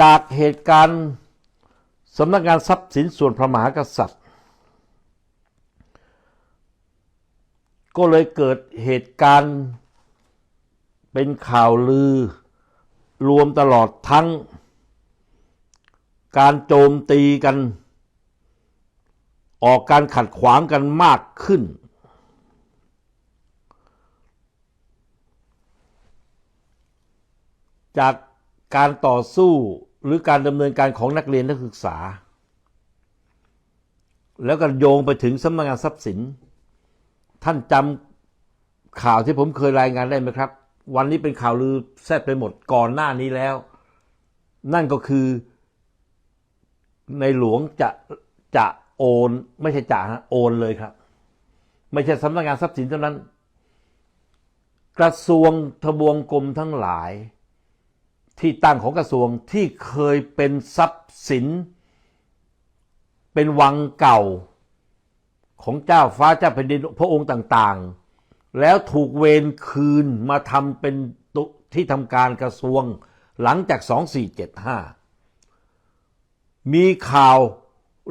จากเหตุการณ์สำนักงานทรัพย์สินส่วนพระมหากษัตริย์ ก็เลยเกิดเหตุการณ์เป็นข่าวลือ รวมตลอดทั้ง การโจมตีกัน ออกการขัดขวางกันมากขึ้น จาก การต่อสู้หรือการดำเนินการของนักเรียนนักศึกษา แล้วก็โยงไปถึงสำนักงานทรัพย์สิน ท่านจำข่าวที่ผมเคยรายงานได้ไหมครับ วันนี้เป็นข่าวลือแซ่บไปหมดก่อนหน้านี้แล้ว นั่นก็คือ ในหลวงจะจะโอน ไม่ใช่จะฮะโอนเลยครับ ไม่ใช่สำนักงานทรัพย์สินเท่านั้น กระทรวงทบวงกรมทั้งหลาย ที่ตั้งของกระทรวงที่เคยเป็นทรัพย์สิน เป็นวังเก่าของเจ้าฟ้าเจ้าแผ่นดินพระองค์ต่างๆ แล้วถูกเวรคืนมาทำเป็นที่ทำการกระทรวงหลังจาก 2475 มีข่าว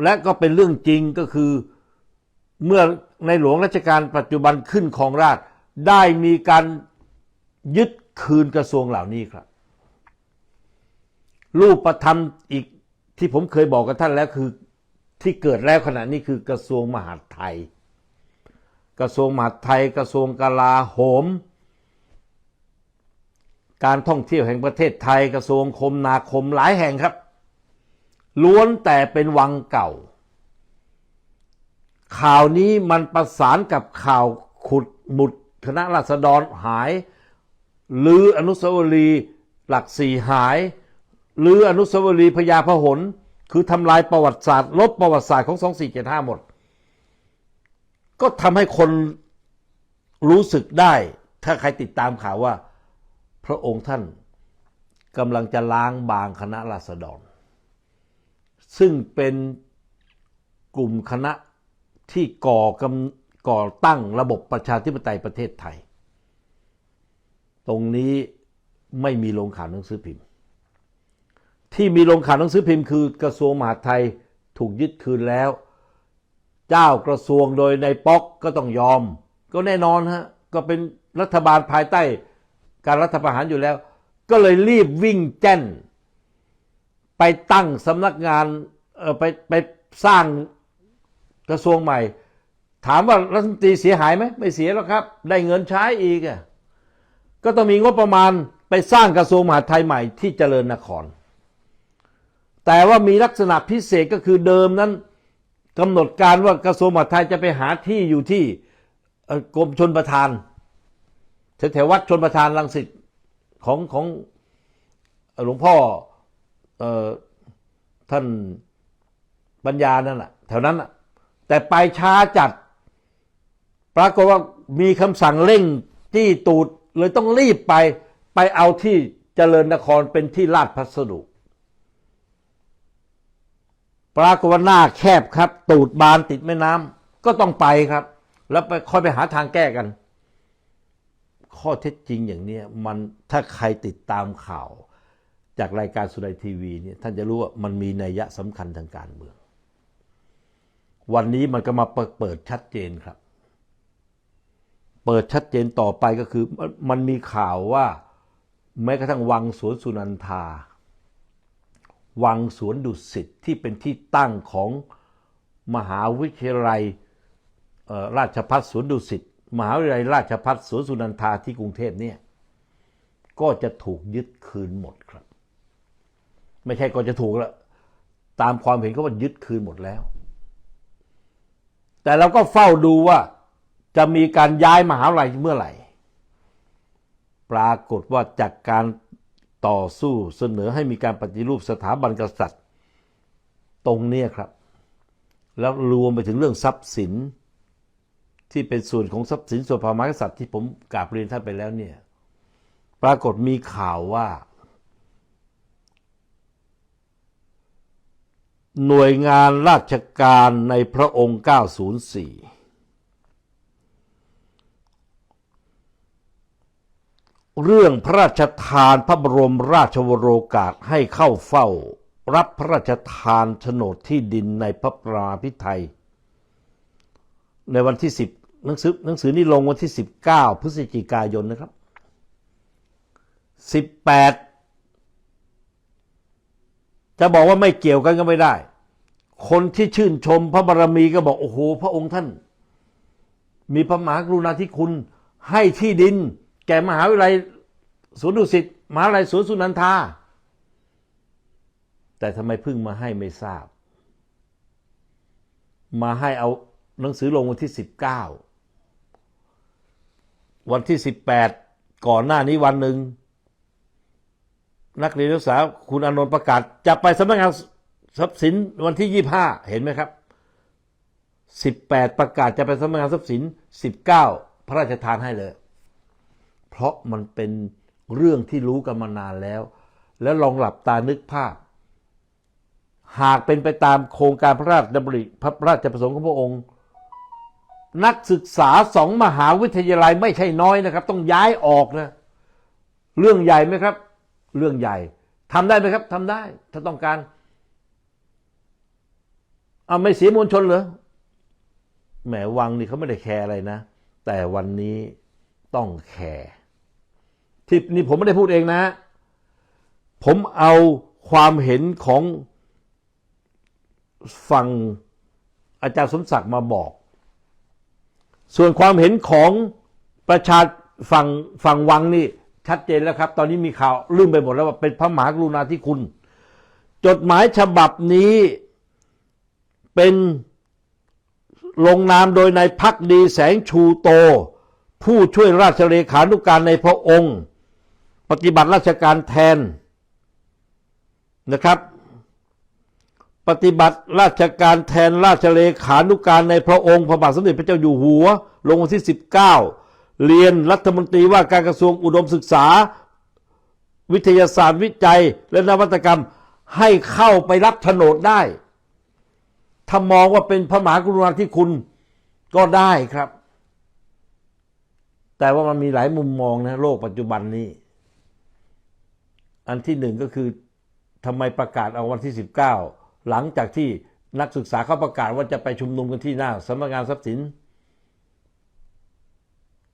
และก็เป็นเรื่องจริงก็คือเมื่อในหลวงรัชกาลปัจจุบันขึ้นครองราชได้มีการยึดคืนกระทรวงเหล่านี้ครับ รูปประธรรมอีกที่ผมเคยบอกกับท่านแล้วคือที่เกิดแล้วขณะนี้คือกระทรวงมหาดไทย กระทรวงมหาดไทย กระทรวงกลาโหม การท่องเที่ยวแห่งประเทศไทย กระทรวงคมนาคมหลายแห่งครับ ล้วนแต่เป็นวังเก่า ข่าวนี้มันประสานกับข่าวขุดหมุดคณะราษฎรหาย หรืออนุสาวรีย์หลักสี่หาย หรืออนุสาวรีย์พญาพหล คือทำลายประวัติศาสตร์ลบประวัติศาสตร์ของ 2475 หมด ก็ทำให้คนรู้สึกได้ ถ้าใครติดตามข่าวว่า พระองค์ท่านกำลังจะล้างบางคณะราษฎร ซึ่งเป็นกลุ่มคณะที่ก่อกำก่อตั้งระบบประชาธิปไตยประเทศไทย ตรงนี้ไม่มีลงข่าวหนังสือพิมพ์ ที่มีลงข่าวหนังสือพิมพ์คือกระทรวงมหาดไทยถูกยึดคืนแล้ว เจ้ากระทรวงโดยในป๊อกก็ต้องยอม ก็แน่นอนฮะก็เป็นรัฐบาลภายใต้การรัฐประหารอยู่แล้ว ก็เลยรีบวิ่งแจ้น ไปตั้งสำนักงานเออไปไปสร้างกระทรวงใหม่ ถามว่ารัฐมนตรีเสียหายไหมไม่เสียหรอกครับ ได้เงินใช้อีกอะก็ต้องมีงบประมาณไปสร้างกระทรวงมหาดไทยใหม่ที่เจริญนคร แต่ว่ามีลักษณะพิเศษก็คือเดิมนั้นกำหนดการว่ากระทรวงมหาดไทยจะไปหาที่อยู่ที่กรมชนประทานแถววัดชนประทานรังสิตของของหลวงพ่ออท่านปัญญานั่นแหละแถวนั้นน่ะแต่ไปช้าจัด ปรากฏว่ามีคำสั่งเร่งจี้ตูดเลยต้องรีบไปไปเอาที่เจริญนครเป็นที่ลาดพัสดุ ปรากฏว่าหน้าแคบครับ ตูดบานติดแม่น้ำก็ต้องไปครับ แล้วไปค่อยไปหาทางแก้กัน ข้อเท็จจริงอย่างเนี้ยมันถ้าใครติดตามข่าว จากรายการสุดัยทีวีเนี่ยท่านจะรู้ว่ามันมีนัยยะสำคัญทางการเมือง วันนี้มันก็มาเปิดชัดเจนครับ เปิดชัดเจนต่อไปก็คือมันมันมีข่าวว่า แม้กระทั่งวังสวนสุนันทา วังสวนดุสิตที่เป็นที่ตั้งของมหาวิทยาลัยราชพัฒสวนดุสิตมหาวิทยาลัยราชพัฒสวนสุนันทาที่กรุงเทพเนี่ยก็จะถูกยึดคืนหมดครับ ไม่ใช่ก็จะถูกแล้วตามความเห็นเขาว่ายึดคืนหมดแล้ว แต่เราก็เฝ้าดูว่าจะมีการย้ายมหาวิทยาลัยเมื่อไหร่ ปรากฏว่าจากการ ต่อสู้เสนอให้มีการปฏิรูปสถาบันกษัตริย์ ตรงเนี้ยครับ แล้วรวมไปถึงเรื่องทรัพย์สิน ที่เป็นส่วนของทรัพย์สินส่วนพระมหากษัตริย์ที่ผมกราบเรียนท่านไปแล้วเนี่ยปรากฏมีข่าวว่า หน่วยงานราชการในพระองค์ 904 เรื่องพระราชทานพระบรมราชวโรกาสให้เข้าเฝ้า รับพระราชทานโฉนดที่ดินในพระปราพิไทย ในวันที่10หนังสือหนังสือนี้ลงวันที่19พฤศจิกายนนะครับ18จะบอกว่าไม่เกี่ยวกันก็ไม่ได้ คนที่ชื่นชมพระบารมีก็บอกโอ้โห พระองค์ท่าน มีพระมหากรุณาธิคุณให้ที่ดิน แก่มหาวิทยาลัยสวนดุสิตมหาวิทยาลัยสวนสุนันทา แต่ทำไมพิ่งมาให้ไม่ทราบ มาให้เอาหนังสือลงวันที่ 19 วันที่ 18 ก่อนหน้านี้วันหนึ่ง นักเรียนนักศึกษาคุณอนนท์ประกาศ จะไปสำนักงานทรัพย์สินวันที่ 25 เห็นไหมครับ 18 ประกาศจะไปสำนักงานทรัพย์สิน 19 พระราชทานให้เลย เพราะมันเป็นเรื่องที่รู้กันมานานแล้ว แล้วลองหลับตานึกภาพ หากเป็นไปตามโครงการพระราชดำริพระราชประสงค์ของพระองค์ นักศึกษาสองมหาวิทยาลัยไม่ใช่น้อยนะครับ ต้องย้ายออกนะเรื่องใหญ่ไหมครับ เรื่องใหญ่ทำได้ไหมครับทำได้ ถ้าต้องการเอาไม่เสียมวลชนเหรอแหมวังนี่เขาไม่ได้แคร์อะไรนะ แต่วันนี้ต้องแคร์ ที่นี่ผมไม่ได้พูดเองนะ ผมเอาความเห็นของฝั่งอาจารย์สมศักดิ์มาบอก ส่วนความเห็นของประชาฝั่งฝั่งวังนี่ชัดเจนแล้วครับ ตอนนี้มีข่าวลืมไปหมดแล้วว่าเป็นพระมหากรุณาธิคุณ จดหมายฉบับนี้เป็นลงนามโดยนายพักดีแสงชูโต ผู้ช่วยราชเลขานุการในพระองค์ ปฏิบัติราชการแทนนะครับ ปฏิบัติราชการแทนราชเลขานุการในพระองค์พระบาทสมเด็จพระเจ้าอยู่หัว ลงวันที่ 19 เรียนรัฐมนตรีว่าการกระทรวงอุดมศึกษา วิทยาศาสตร์วิจัย และนวัตกรรมให้เข้าไปรับโฉนดได้ ถ้ามองว่าเป็นพระมหากรุณาธิคุณก็ได้ครับ แต่ว่ามันมีหลายมุมมองนะโลกปัจจุบันนี้ อันที่หนึ่งก็คือทำไมประกาศเอาวันที่ 19 หลังจากที่นักศึกษาเขาประกาศว่าจะไปชุมนุมกันที่หน้าสำนักงานทรัพย์สิน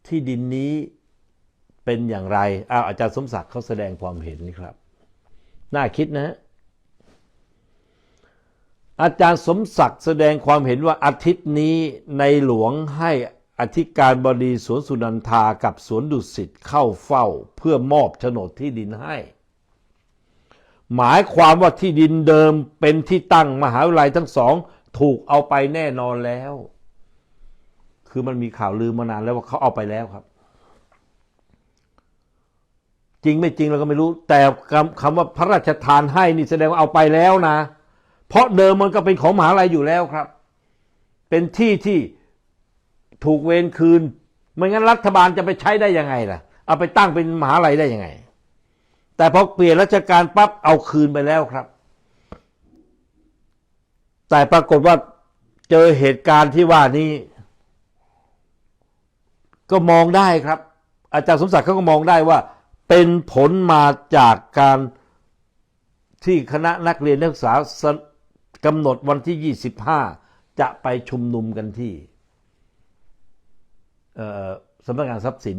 ที่ดินนี้เป็นอย่างไรอ้าวอาจารย์สมศักดิ์เขาแสดงความเห็นนี่ครับ น่าคิดนะฮะอาจารย์สมศักดิ์แสดงความเห็นว่าอาทิตย์นี้ในหลวงให้อธิการบดีสวนสุนันทากับสวนดุสิตเข้าเฝ้าเพื่อมอบโฉนดที่ดินให้ หมายความว่าที่ดินเดิมเป็นที่ตั้งมหาวิทยาลัยทั้งสองถูกเอาไปแน่นอนแล้ว คือมันมีข่าวลือมานานแล้วว่าเขาเอาไปแล้วครับ จริงไม่จริงเราก็ไม่รู้ แต่คำคำว่าพระราชทานให้นี่แสดงว่าเอาไปแล้วนะ เพราะเดิมมันก็เป็นของมหาลัยอยู่แล้วครับ เป็นที่ที่ถูกเวรคืน ไม่งั้นรัฐบาลจะไปใช้ได้ยังไงล่ะ เอาไปตั้งเป็นมหาลัยได้ยังไง แต่พอเปลี่ยนราชการปั๊บเอาคืนไปแล้วครับ แต่ปรากฏว่าเจอเหตุการณ์ที่ว่านี้ ก็มองได้ครับ อาจารย์สมศักดิ์เขาก็มองได้ว่า เป็นผลมาจากการที่คณะนักเรียนนักศึกษากำหนดวันที่ 25 จะไปชุมนุมกันที่สำนักงานทรัพย์สิน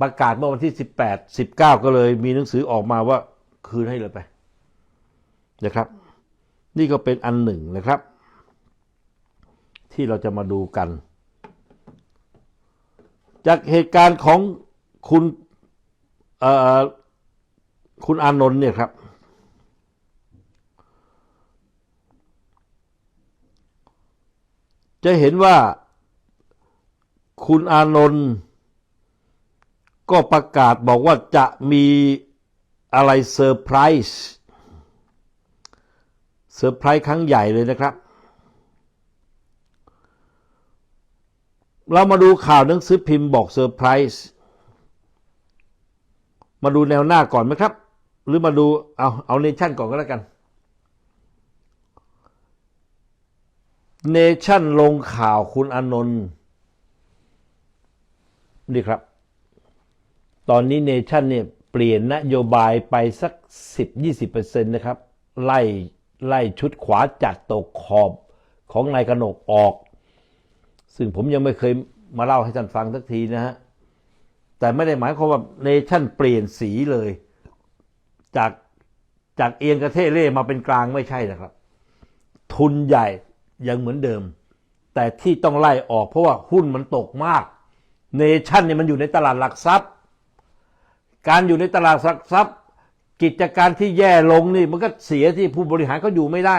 ประกาศเมื่อวันที่18 19ก็เลยมีหนังสือออกมาว่าคืนให้เลยไปนะครับ นี่ก็เป็นอันหนึ่งนะครับ ที่เราจะมาดูกัน จากเหตุการณ์ของคุณคุณอานนท์เนี่ยครับ จะเห็นว่าคุณอานนท์ ก็ประกาศบอกว่าจะมีอะไรเซอร์ไพรส์เซอร์ไพรส์ครั้งใหญ่เลยนะครับ เรามาดูข่าวหนังสือพิมพ์บอกเซอร์ไพรส์มาดูแนวหน้าก่อนไหมครับ หรือมาดูเอาเอาเนชั่นก่อนก็แล้วกันเนชั่นลงข่าวคุณอานนท์นี่ครับ ตอนนี้เนชั่นเนี่ยเปลี่ยนนโยบายไปสัก 10-20%นะครับ ไล่ไล่ชุดขวาจัดตกขอบของนายกนกออก ซึ่งผมยังไม่เคยมาเล่าให้ท่านฟังสักทีนะฮะ แต่ไม่ได้หมายความว่าเนชั่นเปลี่ยนสีเลย จากจากเอียงกระเทเร่มาเป็นกลางไม่ใช่นะครับ ทุนใหญ่ยังเหมือนเดิม แต่ที่ต้องไล่ออกเพราะว่าหุ้นมันตกมาก เนชั่นเนี่ยมันอยู่ในตลาดหลักทรัพย์ การอยู่ในตลาดหลักทรัพย์ กิจการที่แย่ลงนี่มันก็เสียที่ผู้บริหารเขาอยู่ไม่ได้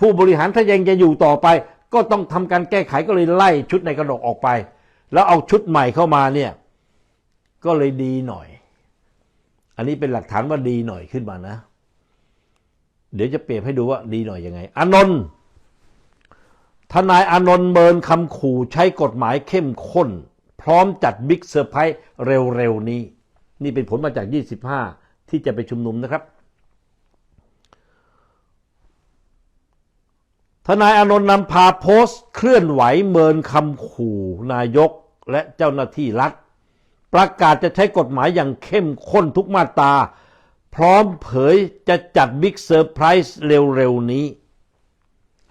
ผู้บริหารถ้ายังจะอยู่ต่อไป ก็ต้องทำการแก้ไขก็เลยไล่ชุดในกระดกออกไป แล้วเอาชุดใหม่เข้ามาเนี่ยก็เลยดีหน่อย อันนี้เป็นหลักฐานว่าดีหน่อยขึ้นมานะ เดี๋ยวจะเปรียบให้ดูว่าดีหน่อยยังไงอานนท์ทนายอานนท์เมินคำขู่ใช้กฎหมายเข้มข้น พร้อมจัดบิ๊กเซอร์ไพรส์เร็วๆนี้ นี่เป็นผลมาจาก 25 ที่จะไปชุมนุมนะครับ ทนายอานนท์นำพาโพสต์เคลื่อนไหวเมินคำขู่นายกและเจ้าหน้าที่รัฐ ประกาศจะใช้กฎหมายอย่างเข้มข้นทุกมาตราพร้อมเผยจะจัดบิ๊กเซอร์ไพรส์เร็วๆนี้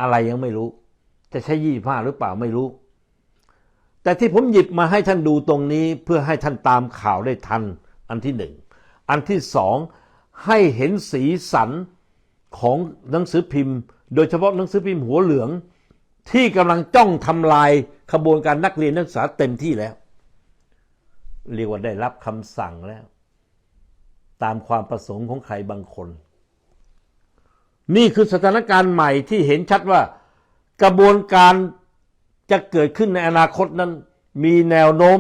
อะไรยังไม่รู้ จะใช้ยี่ห้าหรือเปล่าไม่รู้ แต่ที่ผมหยิบมาให้ท่านดูตรงนี้เพื่อให้ท่านตามข่าวได้ทัน อันที่หนึ่งอันที่สองให้เห็นสีสันของหนังสือพิมพ์ โดยเฉพาะหนังสือพิมพ์หัวเหลือง ที่กำลังจ้องทำลายขบวนการนักเรียนนักศึกษาเต็มที่แล้ว เรียกว่าได้รับคำสั่งแล้ว ตามความประสงค์ของใครบางคน นี่คือสถานการณ์ใหม่ที่เห็นชัดว่า กระบวนการจะเกิดขึ้นในอนาคตนั้น มีแนวโน้ม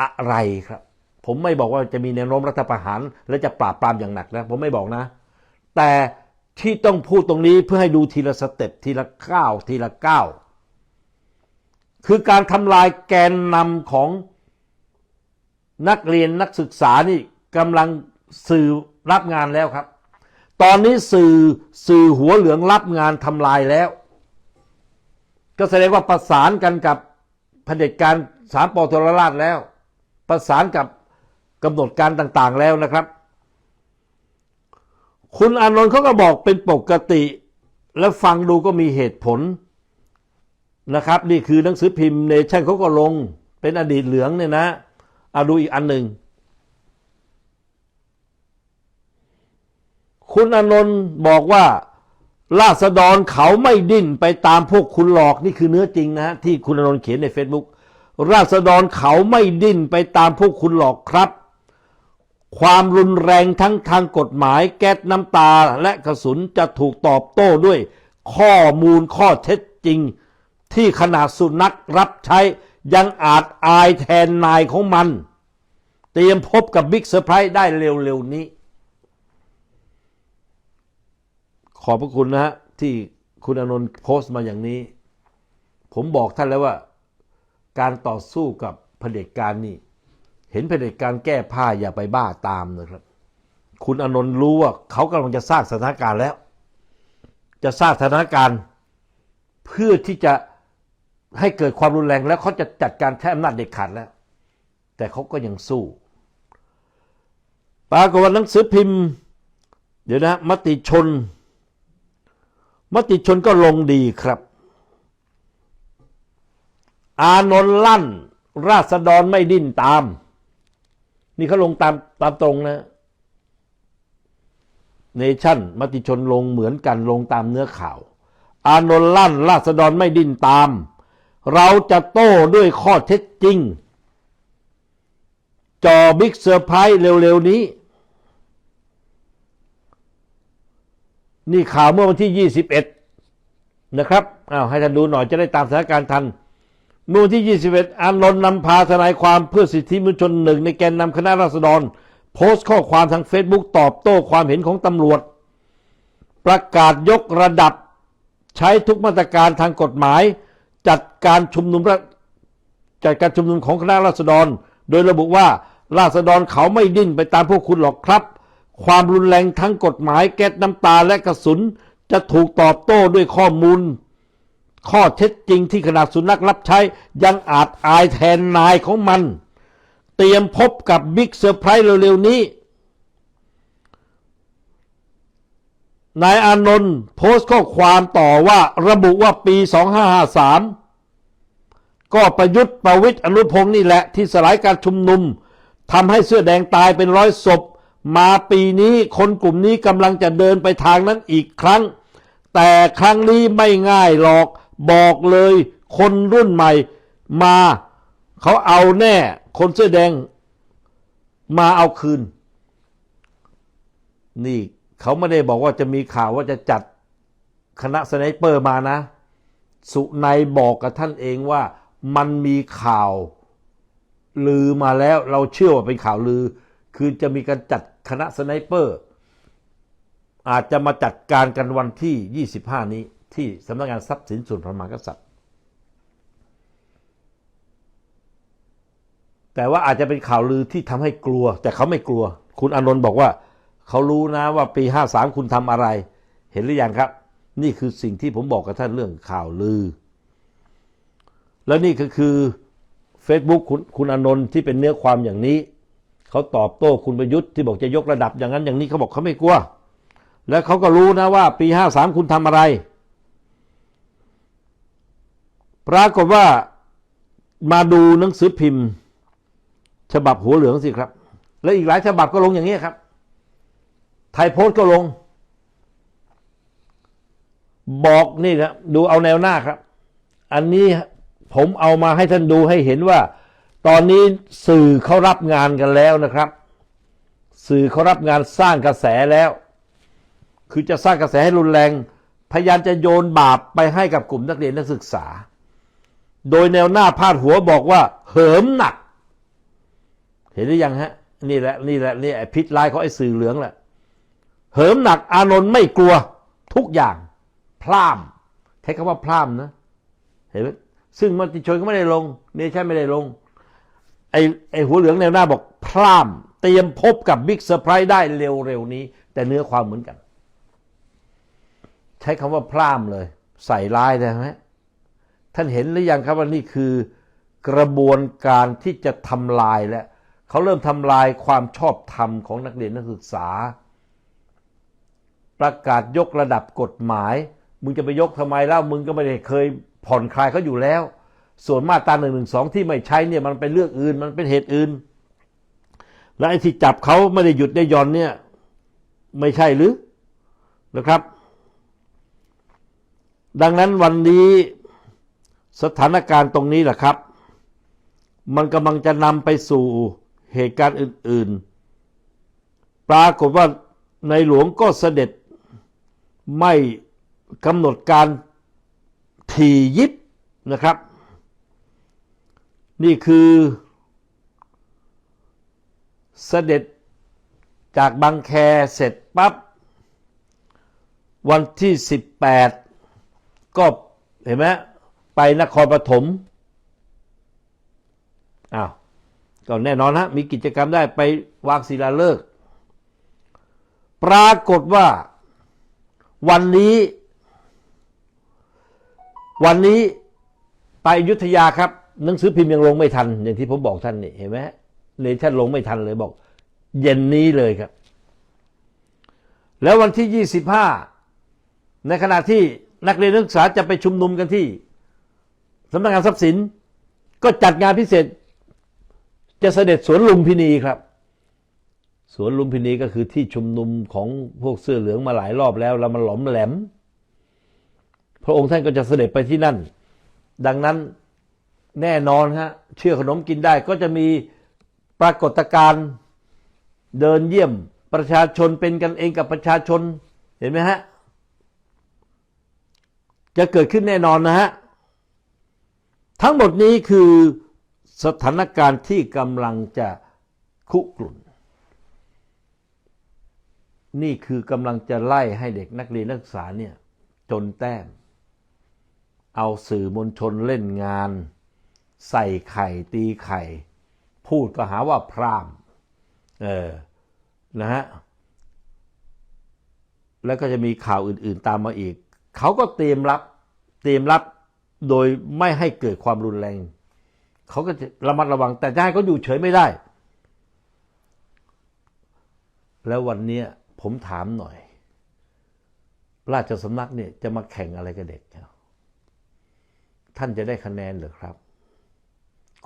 อะไรครับ ผมไม่บอกว่าจะมีแนวโน้มรัฐประหาร และจะปราบปรามอย่างหนักนะ ผมไม่บอกนะ แต่ที่ต้องพูดตรงนี้เพื่อให้ดูทีละสเต็ปทีละก้าวทีละก้าวคือการทำลายแกนนำของนักเรียนนักศึกษานี่กำลังสื่อรับงานแล้วครับ ตอนนี้สื่อสื่อหัวเหลืองรับงานทำลายแล้ว ก็แสดงว่าประสานกันกับเผด็จการสามปอทรราชแล้ว ประสานกับ กำหนดการต่างๆแล้วนะครับ คุณอานนท์เขาก็บอกเป็นปกติ แล้วฟังดูก็มีเหตุผลนะครับ นี่คือหนังสือพิมพ์เนชั่นเขาก็ลง เป็นอดีตเหลืองเนี่ยนะเอาดูอีกอันหนึ่ง คุณอนนท์บอกว่าราษฎรเขาไม่ดิ้นไปตามพวกคุณหลอกนี่คือเนื้อจริงนะฮะที่คุณอนนท์เขียนใน Facebook ราษฎรเขาไม่ดิ้นไปตามพวกคุณหลอกครับ ความรุนแรงทั้งทางกฎหมายแก๊สน้ำตาและกระสุนจะถูกตอบโต้ด้วย ข้อมูลข้อเท็จจริง ที่ขนาดสุนัขรับใช้ยังอาจอายแทนนายของมัน เตรียมพบกับบิ๊กเซอร์ไพรส์ได้เร็วๆนี้ ขอบพระคุณนะฮะ ที่คุณอนนท์โพสต์มาอย่างนี้ ผมบอกท่านแล้วว่า การต่อสู้กับเผด็จการนี่ เห็นเผด็จการแก้ผ้าอย่าไปบ้าตามนะครับ คุณอนนท์รู้ว่าเขากำลังจะสร้างสถานการณ์แล้ว จะสร้างสถานการณ์เพื่อที่จะให้เกิดความรุนแรงแล้วเขาจะจัดการใช้อำนาจเด็ดขาดแล้ว แต่เขาก็ยังสู้ ปรากฏว่าหนังสือพิมพ์ เดี๋ยวนะ มติชน มติชนก็ลงดีครับ อานนท์ลั่น ราษฎรไม่ดิ้นตาม นี่เขาลงตามตามตรงนะเนชั่นมติชนลงเหมือนกันลงตามเนื้อข่าว อานนท์ลั่นราษฎรไม่ดิ้นตาม เราจะโต้ด้วยข้อเท็จจริง จอบิ๊กเซอร์ไพรส์เร็ว ๆ นี้ นี่ข่าวเมื่อวันที่ 21 นะครับอ้าวให้ท่านดูหน่อยจะได้ตามสถานการณ์ทัน เมื่อวันที่ 21 อานนท์นำพาทนายความเพื่อสิทธิมนุษยชนหนึ่งในแกนนำคณะราษฎร โพสต์ข้อความทางเฟซบุ๊กตอบโต้ความเห็นของตำรวจ ประกาศยกระดับใช้ทุกมาตรการทางกฎหมาย จัดการชุมนุมระจัดการชุมนุมของคณะราษฎร โดยระบุว่าราษฎรเขาไม่ดิ้นไปตามพวกคุณหรอกครับ ความรุนแรงทั้งกฎหมายแก๊สน้ำตาและกระสุน จะถูกตอบโต้ด้วยข้อมูล ข้อเท็จจริงที่ขนาดสุนัขรับใช้ยังอาจอายแทนนายของมัน เตรียมพบกับบิ๊กเซอร์ไพรส์เร็วๆนี้ นายอานนท์โพสต์ข้อความต่อว่าระบุว่าปี 2553 ก็ประยุทธ์ประวิตยอนุพงศ์นี่แหละที่สลายการชุมนุมทำให้เสื้อแดงตายเป็นร้อยศพ มาปีนี้คนกลุ่มนี้กำลังจะเดินไปทางนั้นอีกครั้งแต่ครั้งนี้ไม่ง่ายหรอก บอกเลยคนรุ่นใหม่มาเขาเอาแน่ คนเสื้อแดงมาเอาคืน นี่เขาไม่ได้บอกว่าจะมีข่าวว่าจะจัดคณะสไนเปอร์มานะ สุนัยบอกกับท่านเองว่ามันมีข่าว ลือมาแล้วเราเชื่อว่าเป็นข่าวลือ คือจะมีการจัดคณะสไนเปอร์ อาจจะมาจัดการกันวันที่ 25 นี้ ที่สำนักงานทรัพย์สินส่วนพระมหากษัตริย์ แต่ว่าอาจจะเป็นข่าวลือที่ทำให้กลัว แต่เขาไม่กลัว คุณอนนท์บอกว่า เขารู้นะว่าปี53คุณทำอะไร เห็นหรือยังครับ นี่คือสิ่งที่ผมบอกกับท่านเรื่องข่าวลือ แล้วนี่ก็คือ Facebook คุณคุณอนนท์ที่เป็นเนื้อความอย่างนี้ เขาตอบโต้คุณประยุทธ์ที่บอกจะยกระดับอย่างนั้นอย่างนี้เขาบอกเขาไม่กลัว แล้วเขาก็รู้นะว่าปี53คุณทำอะไร ปรากฏว่ามาดูหนังสือพิมพ์ ฉบับหัวเหลืองสิครับ และอีกหลายฉบับก็ลงอย่างนี้ครับ ไทยโพสต์ก็ลง บอกนี่นะดูเอาแนวหน้าครับ อันนี้ผมเอามาให้ท่านดูให้เห็นว่า ตอนนี้สื่อเขารับงานกันแล้วนะครับ สื่อเขารับงานสร้างกระแสแล้ว คือจะสร้างกระแสให้รุนแรง พยายามจะโยนบาปไปให้กับกลุ่มนักเรียนนักศึกษา โดยแนวหน้าพาดหัวบอกว่า เหิมหนัก เห็นหรือยังฮะ นี่แหละนี่แหละนี่ไอพิษร้ายของไอ้สื่อเหลืองแหละ เหิมหนักอานนท์ไม่กลัวทุกอย่างพร่ามใช้คำว่าพร่ามนะ เห็นไหมซึ่งมติชนก็ไม่ได้ลงเนชั่นไม่ได้ลง ไอ้ไอ้หัวเหลืองแนวหน้าบอกพร่ามเตรียมพบกับบิ๊กเซอร์ไพรส์ได้เร็วๆนี้ แต่เนื้อความเหมือนกัน ใช้คำว่าพร่ามเลย ใส่ร้ายนะฮะ ท่านเห็นหรือยังครับว่านี่คือกระบวนการที่จะทำลายแล้วเขาเริ่มทำลายความชอบธรรมของนักเรียนนักศึกษา ประกาศยกระดับกฎหมาย มึงจะไปยกทำไมเล่ามึงก็ไม่ได้เคยผ่อนคลายเขาอยู่แล้ว ส่วนมาตราหนึ่งหนึ่งสองที่ไม่ใช้เนี่ยมันเป็นเรื่องอื่นมันเป็นเหตุอื่น และไอ้ที่จับเขาไม่ได้หยุดได้ย่อนเนี่ยไม่ใช่หรือนะครับ ดังนั้นวันนี้ สถานการณ์ตรงนี้แหละครับ มันกำลังจะนำไปสู่เหตุการณ์อื่น ๆ ปรากฏว่าในหลวงก็เสด็จไม่กำหนดการถี่ยิบนะครับ นี่คือ เสด็จจากบางแคเสร็จปั๊บวันที่ 18 ก็เห็นไหม ไปนครปฐมอ้าวก็แน่นอนฮะมีกิจกรรมได้ไปวางศิลาฤกษ์ปรากฏว่าวันนี้ วันนี้ไปยุทธยาครับ หนังสือพิมพ์ยังลงไม่ทัน อย่างที่ผมบอกท่านนี่เห็นไหมเนชั่นลงไม่ทันเลยบอก เย็นนี้เลยครับ แล้ววันที่ 25 ในขณะที่นักเรียนนักศึกษาจะไปชุมนุมกันที่ สำนักงานทรัพย์สินก็จัดงานพิเศษ จะเสด็จสวนลุมพินีครับ สวนลุมพินีก็คือที่ชุมนุมของพวกเสื้อเหลืองมาหลายรอบแล้วแล้วมันหลอมแหลม พระองค์ท่านก็จะเสด็จไปที่นั่น ดังนั้นแน่นอนฮะเชื่อขนมกินได้ก็จะมีปรากฏการณ์เดินเยี่ยมประชาชนเป็นกันเองกับประชาชนเห็นไหมฮะจะเกิดขึ้นแน่นอนนะฮะ ทั้งหมดนี้คือสถานการณ์ที่กำลังจะคุกรุ่น นี่คือกำลังจะไล่ให้เด็กนักเรียนนักศึกษาเนี่ยจนแต้ม เอาสื่อมวลชนเล่นงาน ใส่ไข่ตีไข่ พูดก็หาว่าพรามเออนะฮะแล้วก็จะมีข่าวอื่นๆตามมาอีก เขาก็เตรียมรับ เตรียมรับ โดยไม่ให้เกิดความรุนแรง เขาก็จะระมัดระวัง แต่จะให้เขาอยู่เฉยไม่ได้ แล้ววันนี้ผมถามหน่อย ราชสำนักเนี่ยจะมาแข่งอะไรกับเด็ก ท่านจะได้คะแนนหรือครับ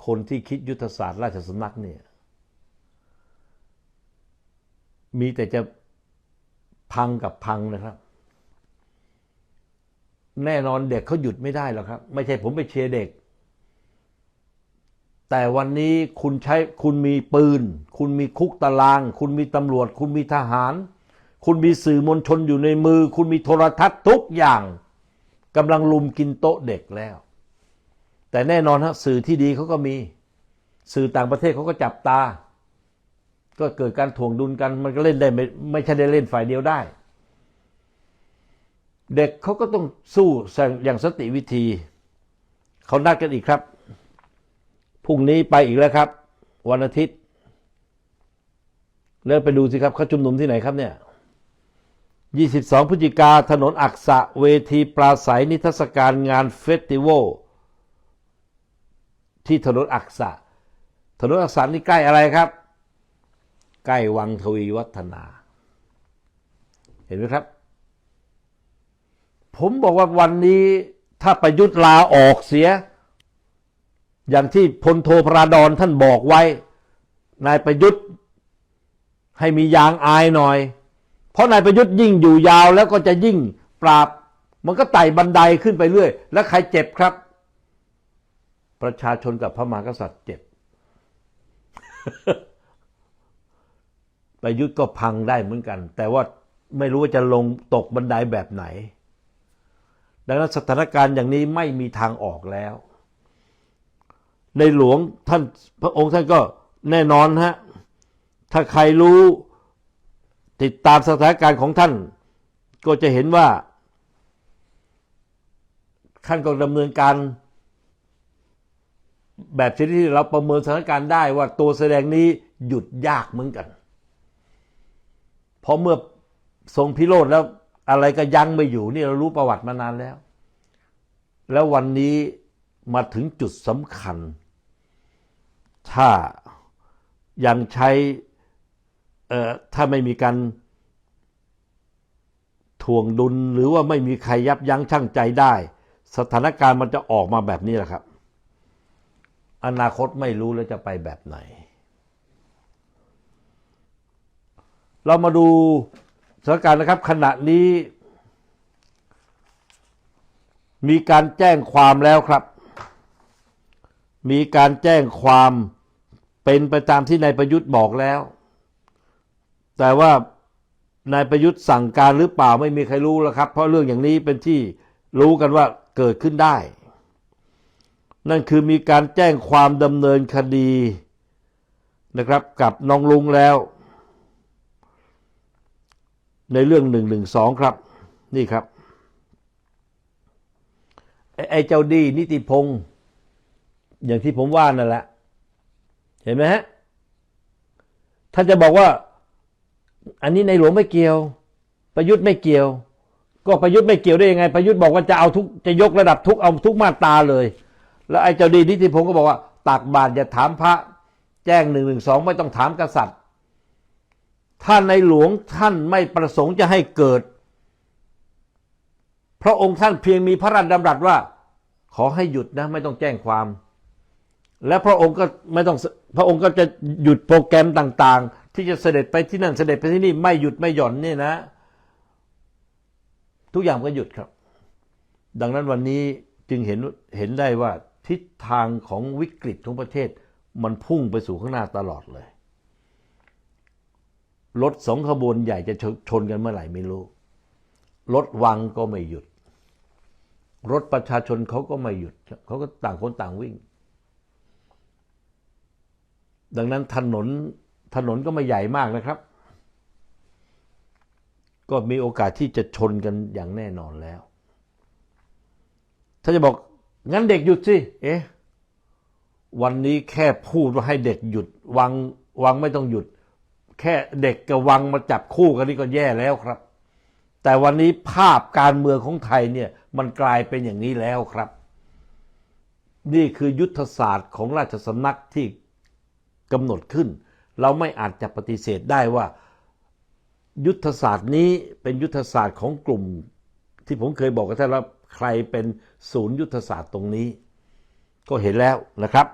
คนที่คิดยุทธศาสตร์ ราชสำนักเนี่ย มีแต่จะพังกับพังนะครับ แน่นอนเด็กเขาหยุดไม่ได้หรอกครับ ไม่ใช่ผมไปเชียร์เด็ก แต่วันนี้คุณใช้คุณมีปืน คุณมีคุกตาราง คุณมีตำรวจ คุณมีทหาร คุณมีสื่อมวลชนอยู่ในมือ คุณมีโทรทัศน์ทุกอย่างกำลังลุมกินโต๊ะเด็กแล้ว แต่แน่นอนฮะสื่อที่ดีเขาก็มี สื่อต่างประเทศเขาก็จับตา ก็เกิดการถ่วงดุลกันมันก็เล่นได้ไม่ไม่ใช่ได้เล่นฝ่ายเดียวได้ เด็กเขาก็ต้องสู้อย่างสติวิธี เขานัดกันอีกครับ พรุ่งนี้ไปอีกแล้วครับ วันอาทิตย์ แล้วไปดูสิครับเขาชุมนุมที่ไหนครับเนี่ย 22 พฤศจิกาถนนอักษะเวทีปราศัยนิทรรศการงานเฟสติวัลที่ถนนอักษะ ถนนอักษะนี่ใกล้อะไรครับ ใกล้วังทวีวัฒนา เห็นไหมครับ ผมบอกว่าวันนี้ถ้าประยุทธ์ลาออกเสีย อย่างที่พลโทพระดอนท่านบอกไว้ นายประยุทธ์ให้มียางอายหน่อย เพราะนายประยุทธ์ยิ่งอยู่ยาวแล้วก็จะยิ่งปราบ มันก็ไต่บันไดขึ้นไปเรื่อย แล้วใครเจ็บครับ ประชาชนกับพระมหากษัตริย์เจ็บ ประยุทธ์ก็พังได้เหมือนกัน แต่ว่าไม่รู้ว่าจะลงตกบันไดแบบไหน ดังนั้นสถานการณ์อย่างนี้ไม่มีทางออกแล้ว ในหลวงท่านพระองค์ท่านก็แน่นอนฮะ ถ้าใครรู้ติดตามสถานการณ์ของท่าน ก็จะเห็นว่าท่านก็ดำเนินการ แบบชนิดที่เราประเมินสถานการณ์ได้ว่าตัวแสดงนี้หยุดยากเหมือนกัน เพราะเมื่อทรงพิโรธแล้ว อะไรก็ยังไม่อยู่นี่เรารู้ประวัติมานานแล้ว แล้ววันนี้มาถึงจุดสำคัญ ถ้ายังใช้ถ้าไม่มีการถ่วงดุลหรือว่าไม่มีใครยับยั้งชั่งใจได้ สถานการณ์มันจะออกมาแบบนี้แหละครับ อนาคตไม่รู้แล้วจะไปแบบไหน เรามาดู สถานการณ์นะครับขณะนี้ มีการแจ้งความแล้วครับ มีการแจ้งความเป็นไปตามที่นายประยุทธ์บอกแล้ว แต่ว่านายประยุทธ์สั่งการหรือเปล่าไม่มีใครรู้แล้วครับ เพราะเรื่องอย่างนี้เป็นที่รู้กันว่าเกิดขึ้นได้ นั่นคือมีการแจ้งความดำเนินคดีนะครับกับน้องลุงแล้ว ในเรื่องหนึ่งหนึ่งสองครับ นี่ครับ ไอ้เจ้าดีนิติพงศ์อย่างที่ผมว่านั่นแหละ เห็นไหมฮะท่านจะบอกว่า อันนี้ในหลวงไม่เกี่ยว ประยุทธ์ไม่เกี่ยว ก็ประยุทธ์ไม่เกี่ยวได้ยังไง ประยุทธ์บอกว่าจะเอาทุกจะยกระดับทุกเอาทุกมาตาเลย แล้วไอ้เจ้าดีนิติพงศ์ก็บอกว่าตักบาตรอย่าถามพระ แจ้งหนึ่งหนึ่งสองไม่ต้องถามกษัตริย์ ถ้าในหลวงท่านไม่ประสงค์จะให้เกิด พระองค์ท่านเพียงมีพระราชดำรัสว่า ขอให้หยุดนะไม่ต้องแจ้งความ และพระองค์ก็ไม่ต้องพระองค์ก็จะหยุดโปรแกรมต่าง ๆ ที่จะเสด็จไปที่นั่นเสด็จไปที่นี่ไม่หยุดไม่หย่อนเนี่ยนะ ทุกอย่างก็หยุดครับ ดังนั้นวันนี้จึงเห็นเห็นได้ว่าทิศทางของวิกฤตของประเทศมันพุ่งไปสู่ข้างหน้าตลอดเลย รถสองขบวนใหญ่จะชชนกันเมื่อไหร่ไม่รู้ รถวังก็ไม่หยุด รถประชาชนเขาก็ไม่หยุด เขาก็ต่างคนต่างวิ่ง ดังนั้นถนนถนนก็ไม่ใหญ่มากนะครับ ก็มีโอกาสที่จะชนกันอย่างแน่นอนแล้ว ถ้าจะบอกงั้นเด็กหยุดสิ เอ๊ะ วันนี้แค่พูดว่าให้เด็กหยุด วังวังไม่ต้องหยุด แค่เด็กกับวังมาจับคู่กันนี่ก็แย่แล้วครับ แต่วันนี้ภาพการเมืองของไทยเนี่ยมันกลายเป็นอย่างนี้แล้วครับ นี่คือยุทธศาสตร์ของราชสำนักที่กำหนดขึ้น เราไม่อาจจะปฏิเสธได้ว่า ยุทธศาสตร์นี้เป็นยุทธศาสตร์ของกลุ่ม ที่ผมเคยบอกกับท่านว่าใครเป็นศูนย์ยุทธศาสตร์ตรงนี้ ก็เห็นแล้วนะครับ